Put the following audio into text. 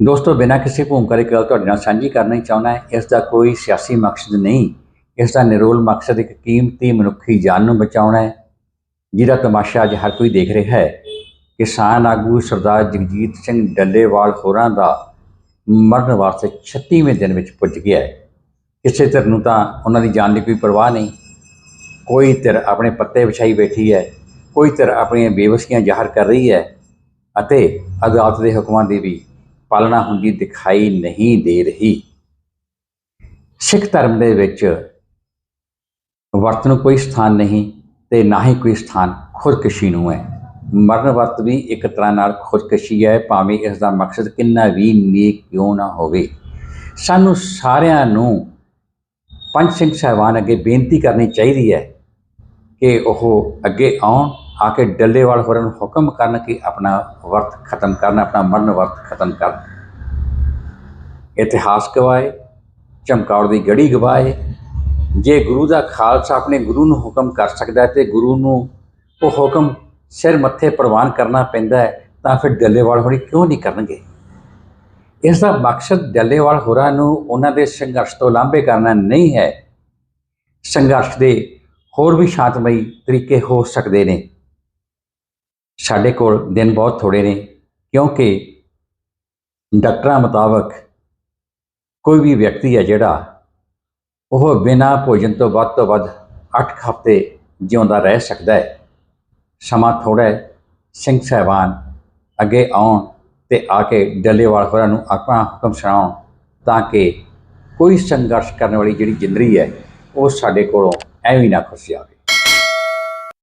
ਦੋਸਤੋ, ਬਿਨਾਂ ਕਿਸੇ ਭੂਮਿਕਾ ਦੇ ਗੱਲ ਤੁਹਾਡੇ ਨਾਲ ਸਾਂਝੀ ਕਰਨਾ ਹੀ ਚਾਹੁੰਦਾ ਹੈ। ਇਸ ਦਾ ਕੋਈ ਸਿਆਸੀ ਮਕਸਦ ਨਹੀਂ। ਇਸ ਦਾ ਨਿਰੋਲ ਮਕਸਦ ਇੱਕ ਕੀਮਤੀ ਮਨੁੱਖੀ ਜਾਨ ਨੂੰ ਬਚਾਉਣਾ ਹੈ, ਜਿਹਦਾ ਤਮਾਸ਼ਾ ਅੱਜ ਹਰ ਕੋਈ ਦੇਖ ਰਿਹਾ ਹੈ। ਕਿਸਾਨ ਆਗੂ ਸਰਦਾਰ ਜਗਜੀਤ ਸਿੰਘ ਡੱਲੇਵਾਲ ਹੋਰਾਂ ਦਾ ਮਰਨ ਵਾਸਤੇ 36ਵੇਂ ਦਿਨ ਵਿੱਚ ਪੁੱਜ ਗਿਆ ਹੈ। ਕਿਸੇ ਧਿਰ ਨੂੰ ਤਾਂ ਉਹਨਾਂ ਦੀ ਜਾਨ ਦੀ ਕੋਈ ਪਰਵਾਹ ਨਹੀਂ। ਕੋਈ ਧਿਰ ਆਪਣੇ ਪੱਤੇ ਵਿਛਾਈ ਬੈਠੀ ਹੈ, ਕੋਈ ਧਿਰ ਆਪਣੀਆਂ ਬੇਵਸੀਆਂ ਜ਼ਾਹਰ ਕਰ ਰਹੀ ਹੈ ਅਤੇ ਅਦਾਲਤ ਦੇ ਹੁਕਮਾਂ ਦੀ ਵੀ ਪਾਲਣਾ ਹੁੰਦੀ ਦਿਖਾਈ ਨਹੀਂ ਦੇ ਰਹੀ। ਸਿੱਖ ਧਰਮ ਦੇ ਵਿੱਚ ਵਰਤ ਨੂੰ ਕੋਈ ਸਥਾਨ ਨਹੀਂ ਤੇ ਨਾ ਹੀ ਕੋਈ ਸਥਾਨ ਖੁਦਕੁਸ਼ੀ ਨੂੰ ਹੈ। ਮਰਨ ਵਰਤ ਵੀ ਇੱਕ ਤਰ੍ਹਾਂ ਨਾਲ ਖੁਦਕਸ਼ੀ ਹੈ, ਭਾਵੇਂ ਇਸ ਦਾ ਮਕਸਦ ਕਿੰਨਾ ਵੀ ਨੇਕ ਕਿਉਂ ਨਾ ਹੋਵੇ। ਸਾਨੂੰ ਸਾਰਿਆਂ ਨੂੰ ਪੰਜ ਸਿੰਘ ਸਾਹਿਬਾਨ ਅੱਗੇ ਬੇਨਤੀ ਕਰਨੀ ਚਾਹੀਦੀ ਹੈ ਕਿ ਉਹ ਅੱਗੇ ਆਉਣ ਆ ਕੇ ਡੱਲੇਵਾਲ ਹੋਰਾਂ ਨੂੰ ਹੁਕਮ ਕਰਨ ਕਿ ਆਪਣਾ ਵਰਤ ਖਤਮ ਕਰਨ, ਆਪਣਾ ਮਰਨ ਵਰਤ ਖਤਮ ਕਰਨ। ਇਤਿਹਾਸ ਗਵਾਏ, ਚਮਕੌਰ ਦੀ ਗੜੀ ਗਵਾਏ। ਜੇ ਗੁਰੂ ਦਾ ਖਾਲਸਾ ਆਪਣੇ ਗੁਰੂ ਨੂੰ ਹੁਕਮ ਕਰ ਸਕਦਾ ਹੈ ਤੇ ਗੁਰੂ ਨੂੰ ਉਹ ਹੁਕਮ ਸਿਰ ਮੱਥੇ ਪ੍ਰਵਾਨ ਕਰਨਾ ਪੈਂਦਾ ਹੈ, ਤਾਂ ਫਿਰ ਡੱਲੇਵਾਲ ਹੋਰੀ ਕਿਉਂ ਨਹੀਂ ਕਰਨਗੇ? ਇਸ ਦਾ ਮਕਸਦ ਡੱਲੇਵਾਲ ਹੋਰਾਂ ਨੂੰ ਉਹਨਾਂ ਦੇ ਸੰਘਰਸ਼ ਤੋਂ ਲਾਂਭੇ ਕਰਨਾ ਨਹੀਂ ਹੈ। ਸੰਘਰਸ਼ ਦੇ ਹੋਰ ਵੀ ਸ਼ਾਂਤਮਈ ਤਰੀਕੇ ਹੋ ਸਕਦੇ ਨੇ। ਸਾਡੇ ਕੋਲ ਦਿਨ ਬਹੁਤ ਥੋੜੇ ਨੇ, ਕਿਉਂਕਿ ਡਾਕਟਰਾਂ ਮੁਤਾਬਕ ਕੋਈ ਵੀ ਵਿਅਕਤੀ ਹੈ ਜਿਹੜਾ ਉਹ ਬਿਨਾਂ ਭੋਜਨ ਤੋਂ ਵੱਧ ਤੋਂ ਵੱਧ 8 ਹਫ਼ਤੇ ਜਿਉਂਦਾ ਰਹਿ ਸਕਦਾ ਹੈ। ਸਮਾਂ ਥੋੜਾ ਹੈ, ਸਿੰਘ ਸਾਹਿਬਾਨ ਅੱਗੇ ਆਉਣ ਤੇ ਆ ਕੇ ਡੱਲੇਵਾਲ ਹੋਰਾਂ ਨੂੰ ਆਪਣਾ ਹੁਕਮ ਸੁਣਾਉਣ ਤਾਂ ਕਿ ਕੋਈ ਸੰਘਰਸ਼ ਕਰਨ ਵਾਲੀ ਜਿਹੜੀ ਜਿੰਦਰੀ ਹੈ, ਉਹ ਸਾਡੇ ਕੋਲੋਂ ਐਵੇਂ ਨਾ ਖੁੱਸ ਜਾਵੇ।